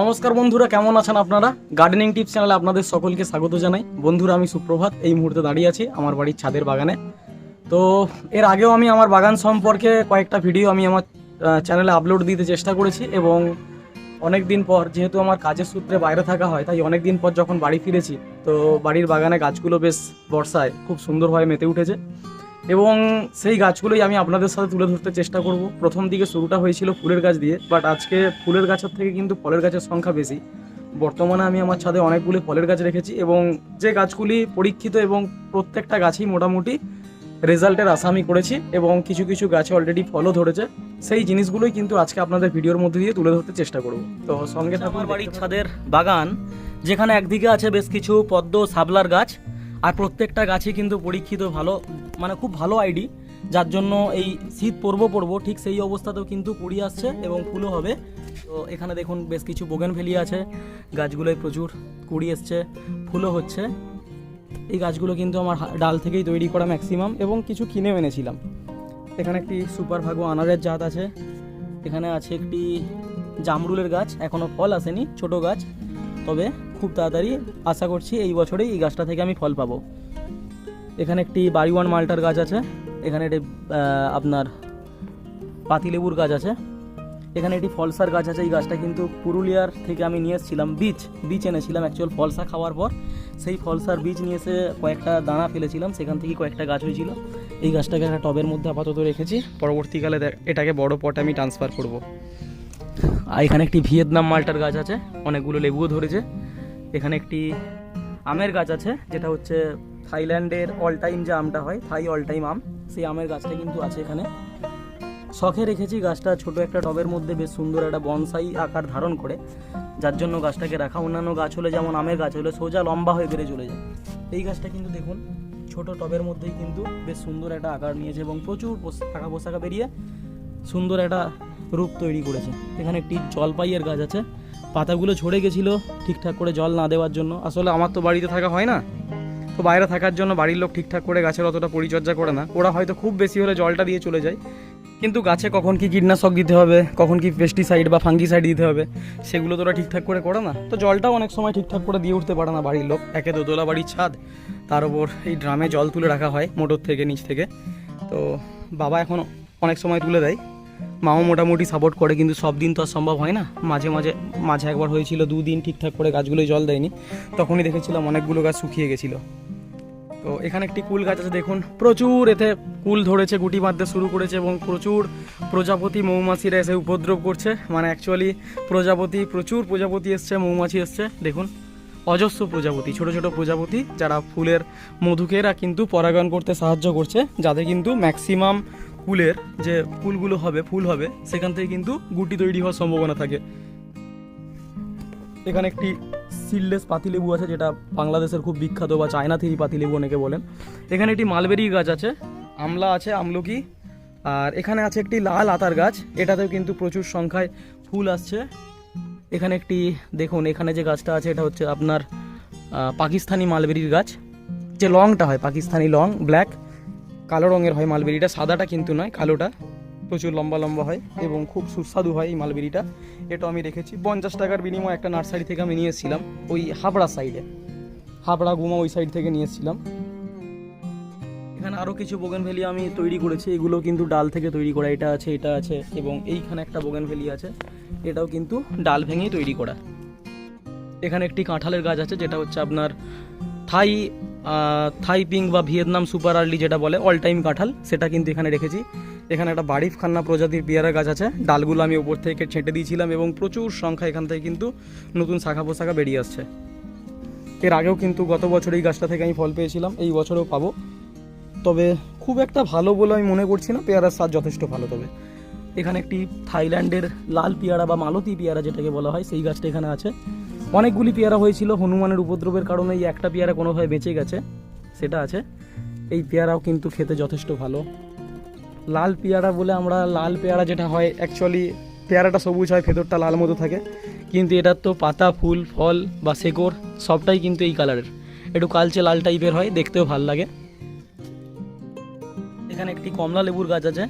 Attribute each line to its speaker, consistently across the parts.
Speaker 1: নমস্কার বন্ধুরা, কেমন আছেন আপনারা? গার্ডেনিং টিপস চ্যানেলে আপনাদের সকলকে স্বাগত জানাই। বন্ধুরা, আমি সুপ্রভাত, এই মুহূর্তে দাঁড়িয়ে আছি আমার বাড়ির ছাদের বাগানে। তো, এর আগেও আমি আমার বাগান সম্পর্কে কয়েকটা ভিডিও আমি আমার চ্যানেলে আপলোড দিতে চেষ্টা করেছি এবং অনেক দিন পর, যেহেতু আমার কাজের সূত্রে বাইরে থাকা হয়, তাই অনেক দিন পর যখন বাড়ি ফিরেছি, তো বাড়ির বাগানে গাছগুলো বেশ বর্ষায় খুব সুন্দরভাবে মেতে উঠেছে। এবং সেই গাছগুলোই আমি আপনাদের সাথে তুলে ধরতে চেষ্টা করব। প্রথম দিকে শুরুটা হয়েছিল ফুলের গাছ দিয়ে বাট আজকে ফুলের গাছের থেকে কিন্তু ফলের গাছের সংখ্যা বেশি। বর্তমানে আমি আমার ছাদে অনেকগুলি ফলের গাছ রেখেছি এবং যে গাছগুলি পরীক্ষিত এবং প্রত্যেকটা গাছই মোটামুটি রেজাল্টের আশা আমি করেছি এবং কিছু কিছু গাছে অলরেডি ফলও ধরেছে। সেই জিনিসগুলোই কিন্তু আজকে আপনাদের ভিডিওর মধ্যে দিয়ে তুলে ধরতে চেষ্টা করব। তো সঙ্গে থাকুন বাড়ির ছাদের বাগান যেখানে একদিকে আছে বেশ কিছু পদ্ম সাবলার গাছ আর প্রত্যেকটা গাছই কিন্তু পরীক্ষিত ভালো মানে খুব ভালো আইডি যার জন্য এই শীত পর্ব পর্ব, ঠিক সেই অবস্থাতেও কিন্তু কুড়ি আসছে এবং ফুলও হবে। তো এখানে দেখুন বেশ কিছু বোগেন ফেলি আছে, গাছগুলোয় প্রচুর কুড়ি এসছে, ফুলও হচ্ছে। এই গাছগুলো কিন্তু আমার ডাল থেকেই তৈরি করা ম্যাক্সিমাম এবং কিছু কিনেও এনেছিলাম। এখানে একটি সুপার ভাগো আনারের জাত আছে, এখানে আছে একটি জামরুলের গাছ এখনও ফল আসেনি, ছোট গাছ, তবে খুব তাড়াতাড়ি আশা করছি এই বছরেই এই গাছটা থেকে আমি ফল পাবো। এখানে একটি বাড়িওয়ান মালটার গাছ আছে, এখানে একটি আপনার পাতিলেবুর গাছ আছে, এখানে একটি ফলসার গাছ আছে। এই গাছটা কিন্তু পুরুলিয়ার থেকে আমি নিয়ে এসেছিলাম বীজ বীজ এনেছিলাম অ্যাকচুয়াল ফলসা খাওয়ার পর। সেই ফলসার বীজ নিয়ে এসে কয়েকটা দানা ফেলেছিলাম, সেখান থেকে কয়েকটা গাছ হয়েছিল। এই গাছটাকে একটা টবের মধ্যে আপাতত রেখেছি। পরবর্তীকালে এটাকে বড় পটে আমি ট্রান্সফার করব। আর এখানে একটি ভিয়েতনাম মালটার গাছ আছে, অনেকগুলো লেবুও ধরেছে। এখানে একটি আমের গাছ আছে, যেটা হচ্ছে থাইল্যান্ডের অল টাইম যে আমটা হয়, থাই অল টাইম আম, সেই আমের গাছটা কিন্তু আছে এখানে। শখে রেখেছি গাছটা ছোট একটা টবের মধ্যে, বেশ সুন্দর একটা বনসাই আকার ধারণ করে। যার জন্য গাছটাকে রাখা। অন্যান্য গাছ হলে যেমন আমের গাছ হলে সোজা লম্বা হয়ে বেড়ে চলে যায়। এই গাছটা কিন্তু দেখুন, ছোট টবের মধ্যেই কিন্তু বেশ সুন্দর একটা আকার নিয়েছে এবং প্রচুর শাখা পোশাকা বেরিয়ে সুন্দর একটা রূপ তৈরি করেছে। এখানে একটি জলপাইয়ের গাছ আছে। পাতাগুলো ঝরে গেছিল ঠিকঠাক করে জল না দেওয়ার জন্য। আসলে আমার তো বাড়িতে থাকা হয় না। তো বাইরে থাকার জন্য বাড়ির লোক ঠিকঠাক করে গাছের অতটা পরিচর্যা করে না। ওরা হয়তো খুব বেশি হলে জলটা দিয়ে চলে যায়। কিন্তু গাছে কখন কি কীটনাশক দিতে হবে, কখন কি পেস্টিসাইড বা ফাঙ্গিসাইড দিতে হবে, সেগুলো তো ওরা ঠিকঠাক করে করে না। তো জলটাও অনেক সময় ঠিকঠাক করে দিয়ে উঠতে পারে না বাড়ির লোক। একে দোতলা বাড়ির ছাদ, তার উপর এই ড্রামে জল তুলে রাখা হয়, মোটর থেকে, নিচ থেকে। তো বাবা এখন অনেক সময় তুলে দেয়। মাও মোটামুটি সাপোর্ট করে, কিন্তু সব দিন তো আর সম্ভব হয় না। মাঝে মাঝে মাঝে একবার হয়েছিল, দুদিন ঠিকঠাক করে গাছগুলোয় জল দেয়নি। তখনই দেখেছিলাম অনেকগুলো গাছ শুকিয়ে গেছিল। তো এখানে একটি কুল গাছ আছে, দেখুন। প্রচুর এতে কুল ধরেছে, গুটি বাঁধতে শুরু করেছে এবং প্রচুর প্রজাপতি মৌমাছিরা এসে উপদ্রব করছে। মানে অ্যাকচুয়ালি প্রজাপতি, প্রচুর প্রজাপতি এসছে, মৌমাছি এসছে, দেখুন। অজস্র প্রজাপতি, ছোট ছোট প্রজাপতি, যারা ফুলের মধুকেরা কিন্তু পরাগায়ন করতে সাহায্য করছে যাতে কিন্তু ম্যাক্সিমাম ফুলের যে ফুলগুলো হবে, ফুল হবে, সেখান থেকে কিন্তু গুটি তৈরি হওয়ার সম্ভাবনা থাকে। এখানে একটি সিললেস পাতিলেবু আছে, যেটা বাংলাদেশের খুব বিখ্যাত, বা চায়না থিরি পাতিলেবু অনেকে বলেন। এখানে একটি মালবেরি গাছ আছে, আমলা আছে, আমলকি, আর এখানে আছে একটি লাল আতার গাছ, এটাতেও কিন্তু প্রচুর সংখ্যায় ফুল আসছে। এখানে একটি, দেখুন, এখানে যে গাছটা আছে, এটা হচ্ছে আপনার পাকিস্তানি মালবেরির গাছ। যে লংটা হয়, পাকিস্তানি লং, ব্ল্যাক। কালো রঙের হয় মালবেরিটা, সাদাটা কিন্তু নয়, কালোটা। প্রচুর লম্বা লম্বা হয় এবং খুব সুস্বাদু হয় এই মালবেরিটা। এটা আমি রেখেছি। পঞ্চাশ টাকার বিনিময়ে একটা নার্সারি থেকে আমি নিয়েছিলাম ওই হাবড়া সাইডে হাবড়া, গুমা ওই সাইড থেকে নিয়েছিলাম এখানে আরও কিছু বোগেনভেলিয়া আমি তৈরি করেছি, এগুলো কিন্তু ডাল থেকে তৈরি করা, এটা আছে এটা আছে এবং এইখানে একটা বোগেনভেলিয়া আছে, এটাও কিন্তু ডাল ভেঙেই তৈরি করা। এখানে একটি কাঁঠালের গাছ আছে, যেটা হচ্ছে আপনার থাই থাই পিঙ্ক বা ভিয়েতনাম সুপার আর্লি যেটা বলে অল টাইম কাঁঠাল, সেটা কিন্তু এখানে রেখেছি। এখানে একটা বাড়িফ খান্না প্রজাতির পেয়ারা গাছ আছে। ডালগুলো আমি উপর থেকে ছেঁটে দিয়েছিলাম এবং প্রচুর সংখ্যা এখান থেকে কিন্তু নতুন শাখা পোশাখা বেরিয়ে আসছে। এর আগেও কিন্তু গত বছর এই গাছটা থেকে আমি ফল পেয়েছিলাম, এই বছরও পাবো। তবে খুব একটা ভালো বলে আমি মনে করছি না, পেয়ারার স্বাদ যথেষ্ট ভালো তবে। এখানে একটি থাইল্যান্ডের লাল পেয়ারা বা মালতী পেয়ারা যেটাকে বলা হয়, সেই গাছটা এখানে আছে। অনেকগুলি পেয়ারা হয়েছিল, হনুমানের উপদ্রবের কারণে এই একটা পেয়ারা কোনোভাবে বেঁচে গেছে, সেটা আছে। এই পেয়ারাও কিন্তু খেতে যথেষ্ট ভালো। লাল পেয়ারা বলে আমরা, লাল পেয়ারা যেটা হয় অ্যাকচুয়ালি পেয়ারাটা সবুজ হয়, ভেতরটা লাল মতো থাকে। কিন্তু এটার তো পাতা, ফুল, ফল বা শেকড়, সবটাই কিন্তু এই কালারের একটু কালচে লাল টাইপের হয়, দেখতেও ভালো লাগে। এখানে একটি কমলা লেবুর গাছ আছে।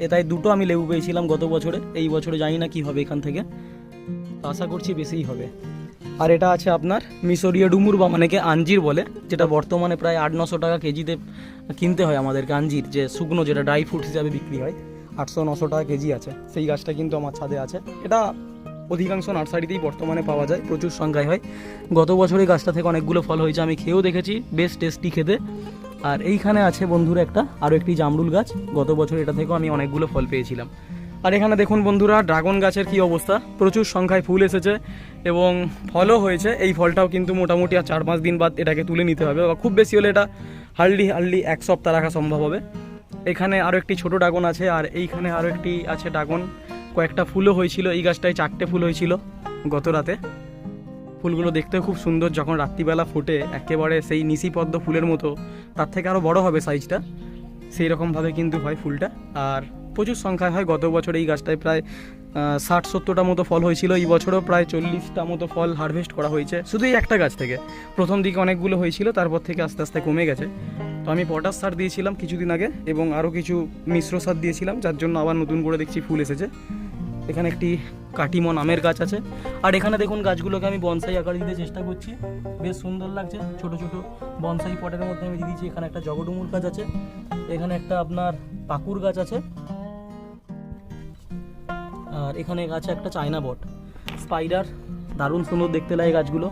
Speaker 1: এটাই দুটো আমি লেবু পেয়েছিলাম গত বছরে। এই বছরে জানি না কী হবে এখান থেকে। আশা করছি বেশিই হবে। আর এটা আছে আপনার মিশরীয় ডুমুর বা মানে আঞ্জির বলে, যেটা বর্তমানে প্রায় আট নশো টাকা কেজিতে কিনতে হয় আমাদেরকে আঞ্জির, যে শুকনো যেটা ড্রাই ফ্রুট হিসাবে বিক্রি হয়, আটশো নশো টাকা কেজি আছে। সেই গাছটা কিন্তু আমার ছাদে আছে। এটা অধিকাংশ নার্সারিতেই বর্তমানে পাওয়া যায়, প্রচুর সংখ্যায় হয়। গত বছর এই গাছটা থেকে অনেকগুলো ফল হয়েছে, আমি খেয়েও দেখেছি, বেশ টেস্টি খেতে। আর এইখানে আছে বন্ধুর একটা, আরও একটি জামরুল গাছ। গত বছর এটা থেকেও আমি অনেকগুলো ফল পেয়েছিলাম। আর এখানে দেখুন বন্ধুরা, ড্রাগন গাছের কি অবস্থা? প্রচুর সংখ্যায় ফুল এসেছে এবং ফলও হয়েছে। এই ফলটাও কিন্তু মোটামুটি আর চার পাঁচ দিন বাদ এটাকে তুলে নিতে হবে। বা খুব বেশি হলে এটা হার্ডলি হার্ডলি এক সপ্তাহ রাখা সম্ভব হবে। এখানে আরও একটি ছোট ড্রাগন আছে আর এইখানে আরও একটি আছে ড্রাগন। কয়েকটা ফুলও হয়েছিল, এই গাছটায় চারটে ফুল হয়েছিল গত রাতে। ফুলগুলো দেখতে খুব সুন্দর যখন রাত্রিবেলা ফোটে, একেবারে সেই নিশি পদ্ম ফুলের মতো। তার থেকে আরও বড় হবে সাইজটা সেই রকমভাবে কিন্তু হয় ফুলটা। আর প্রচুর সংখ্যায় হয়। গত বছর এই গাছটায় প্রায় ষাট সত্তরটা মতো ফল হয়েছিল। এই বছরও প্রায় চল্লিশটা মতো ফল হারভেস্ট করা হয়েছে। শুধু এই একটা গাছ থেকে। প্রথম দিকে অনেকগুলো হয়েছিল, তারপর থেকে আস্তে আস্তে কমে গেছে। তো আমি পটাশ সার দিয়েছিলাম কিছুদিন আগে এবং আরও কিছু মিশ্র সার দিয়েছিলাম, যার জন্য আবার নতুন করে দেখছি ফুল এসেছে। এখানে একটি কাটিমন আমের গাছ আছে। আর এখানে দেখুন গাছগুলোকে আমি বনসাই আকার দিতে চেষ্টা করছি। বেশ সুন্দর লাগছে। ছোট ছোট বনসাই পটের মধ্যে আমি দিয়ে দিয়েছি। এখানে একটা জগডুমুর গাছ আছে। এখানে একটা আপনার পাকুর গাছ আছে। আর এখানে আছে একটা চায়না বট। স্পাইডার, দারুণ সুন্দর দেখতে লাগে গাছগুলো।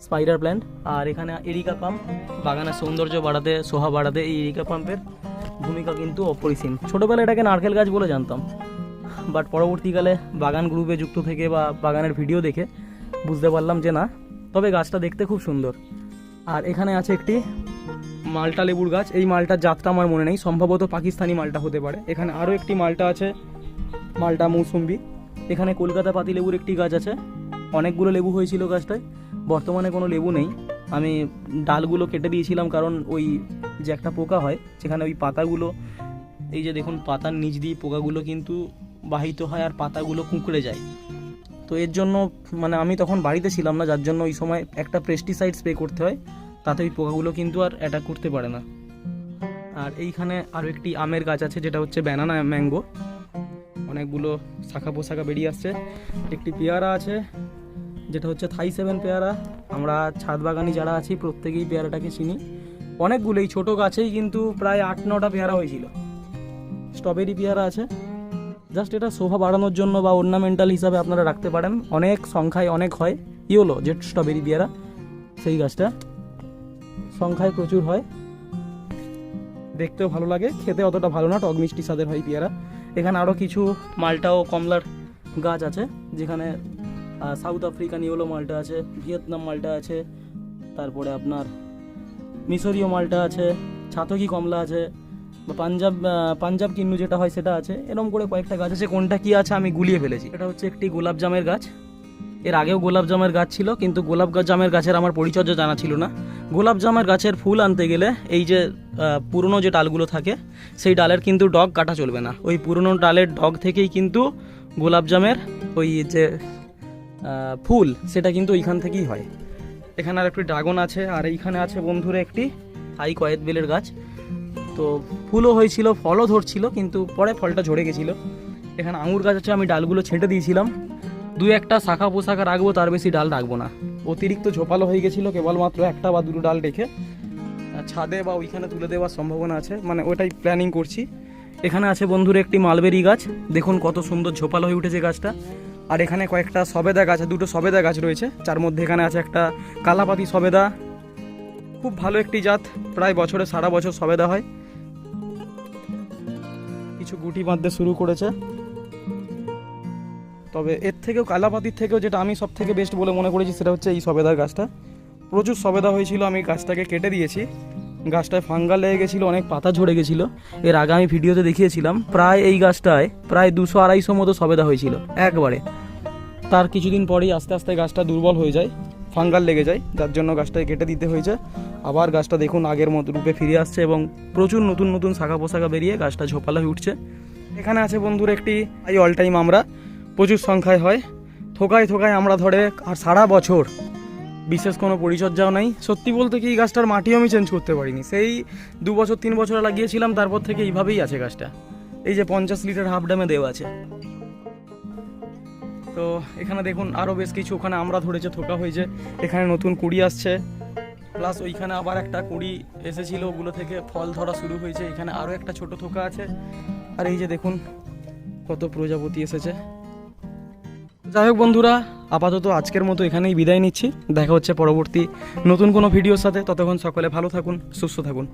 Speaker 1: Spider plant. আর এখানে এরিকা পাম্প বাগানের সৌন্দর্য বাড়াতে, শোভা বাড়াতে এই এরিকা পাম্পের ভূমিকা কিন্তু অপরিসীম। ছোটোবেলায় এটাকে নারকেল গাছ বলে জানতাম। বাট পরবর্তীকালে বাগান গ্রুপে যুক্ত থেকে বা বাগানের ভিডিও দেখে বুঝতে পারলাম যে না, তবে গাছটা দেখতে খুব সুন্দর। আর এখানে আছে একটি মালটা লেবুর গাছ। এই মালটার জাতটা আমার মনে নেই। সম্ভবত পাকিস্তানি মালটা হতে পারে। এখানে আরও একটি মালটা আছে। মালটা মৌসুম্বি। এখানে কলকাতা পাতি লেবুর একটি গাছ আছে। অনেকগুলো লেবু হয়েছিল গাছটায়। বর্তমানে কোনো লেবু নেই। আমি ডালগুলো কেটে দিয়েছিলাম কারণ ওই যে একটা পোকা হয়, সেখানে ওই পাতাগুলো, এই যে দেখুন পাতার নিচ দিয়ে পোকাগুলো কিন্তু বাহিত হয় আর পাতাগুলো কুঁকড়ে যায়। তো এর জন্য মানে আমি তখন বাড়িতে ছিলাম না, যার জন্য ওই সময় একটা পেস্টিসাইড স্প্রে করতে হয়। তাতে ওই পোকাগুলো কিন্তু আর অ্যাটাক করতে পারে না। আর এইখানে আরও একটি আমের গাছ আছে, যেটা হচ্ছে ব্যানানা ম্যাঙ্গো অনেকগুলো শাখা পোশাখা বেরিয়ে আসছে। একটি পেয়ারা আছে, যেটা হচ্ছে থাই সেভেন পেয়ারা। আমরা ছাদ বাগানি যারা আছি, প্রত্যেকেই পেয়ারাটাকে চিনি। অনেকগুলো, এই ছোটো গাছেই কিন্তু প্রায় আট নটা পেয়ারা হয়েছিল। স্ট্রবেরি পেয়ারা আছে। জাস্ট এটা শোভা বাড়ানোর জন্য বা অর্নামেন্টাল হিসাবে আপনারা রাখতে পারেন। অনেক সংখ্যায় অনেক হয়। ইয়োলো, যে স্ট্রবেরি পেয়ারা, সেই গাছটা। সংখ্যায় প্রচুর হয়। দেখতেও ভালো লাগে। খেতে অতটা ভালো না, টক মিষ্টি স্বাদের হয় পেয়ারা। এখানে আরও কিছু মালটা ও কমলার গাছ আছে, যেখানে সাউথ আফ্রিকান ইয়েলো মালটা আছে ভিয়েতনাম মালটা আছে, তারপরে আপনার মিশরীয় মালটা আছে, ছাতকি কমলা আছে, বা পাঞ্জাব পাঞ্জাব কিন্নু যেটা হয় সেটা আছে এরকম করে কয়েকটা গাছ আছে, কোনটা কি আছে আমি গুলিয়ে ফেলেছি। এটা হচ্ছে একটি গোলাপ জামের গাছ। এর আগেও গোলাপ জামের গাছ ছিল, কিন্তু গোলাপ জামের গাছের আমার পরিচর্যা জানা ছিল না। গোলাপ জামের গাছের ফুল আনতে গেলে এই যে পুরনো যে ডালগুলো থাকে, সেই ডালের কিন্তু ডগ কাটা চলবে না। ওই পুরনো ডালের ডগ থেকেই কিন্তু গোলাপ জামের ওই যে ফুল, সেটা কিন্তু ওইখান থেকেই হয়। এখানে আর একটি ড্রাগন আছে, আর এইখানে আছে বন্ধুরা একটি হাই কয়েদ বেলের গাছ। তো ফুলও হয়েছিল, ফলও ধরছিল, কিন্তু পরে ফলটা ঝরে গেছিল। এখানে আঙুর গাছ আছে, আমি ডালগুলো ছেঁটে দিয়েছিলাম। দু একটা শাখা পোশাখা রাখব, তার বেশি ডাল রাখব না। অতিরিক্ত ঝোপালো হয়ে গেছিল, কেবলমাত্র একটা বা দুটো ডাল রেখে। ছাদে বা ওইখানে তুলে দেওয়ার সম্ভাবনা আছে মানে ওটাই প্ল্যানিং করছি। এখানে আছে বন্ধুর একটি মালবেরি গাছ, দেখুন কত সুন্দর ঝোপালো হয়ে উঠেছে গাছটা। আর এখানে কয়েকটা সবেদা গাছ, দুটো সবেদা গাছ রয়েছে, যার মধ্যে এখানে আছে একটা কালাপাতি সবেদা। খুব ভালো একটি জাত, প্রায় বছরে সারা বছর সবেদা হয়। কিছু গুটি বাঁধতে শুরু করেছে। তবে এর থেকেও কালাপাতির থেকেও যেটা আমি সব থেকে বেস্ট বলে মনে করেছি সেটা হচ্ছে এই সবেদার গাছটা। প্রচুর সবেদা হয়েছিল, আমি গাছটাকে কেটে দিয়েছি। গাছটায় ফাঙ্গাল লেগে গেছিল, অনেক পাতা ঝরে গেছিল। এর আগে আমি ভিডিওতে দেখিয়েছিলাম, প্রায় এই গাছটায় প্রায় দুশো আড়াইশো মতো সবেদা হয়েছিল, একবারে। তার কিছুদিন পরেই আস্তে আস্তে গাছটা দুর্বল হয়ে যায়, ফাঙ্গাল লেগে যায়, যার জন্য গাছটাকে কেটে দিতে হয়েছে। আবার গাছটা দেখুন আগের মতো রূপে ফিরে আসছে এবং প্রচুর নতুন নতুন শাখা পোশাখা বেরিয়ে গাছটা ঝোপালা হয়ে উঠছে। এখানে আছে বন্ধুর একটি, এই অল টাইম আমরা। প্রচুর সংখ্যায় হয়। থোকায় থোকায় আমরা ধরে আর সারা বছর বিশেষ কোনো পরিচর্যাও নাই। সত্যি বলতে কি এই গাছটার মাটিও আমি চেঞ্জ করতে পারিনি। সেই দু বছর, তিন বছর লাগিয়েছিলাম তারপর থেকে এইভাবেই আছে গাছটা। এই যে পঞ্চাশ লিটার হাফ ড্যামে দেওয়া আছে। তো এখানে দেখুন আরও বেশ কিছু, ওখানে আমরা ধরেছে, থোকা হয়েছে, এখানে নতুন কুড়ি আসছে। প্লাস ওইখানে আবার একটা কুড়ি এসেছিল, ওগুলো থেকে ফল ধরা শুরু হয়েছে। এখানে আরও একটা ছোট থোকা আছে। আর এই যে দেখুন, কত প্রজাপতি এসেছে। যাই হোক বন্ধুরা, আপাতত আজকের মতো এখানেই বিদায় নিচ্ছি। দেখা হচ্ছে পরবর্তী নতুন কোনো ভিডিওর সাথে। ততক্ষণ সকলে ভালো থাকুন, সুস্থ থাকুন।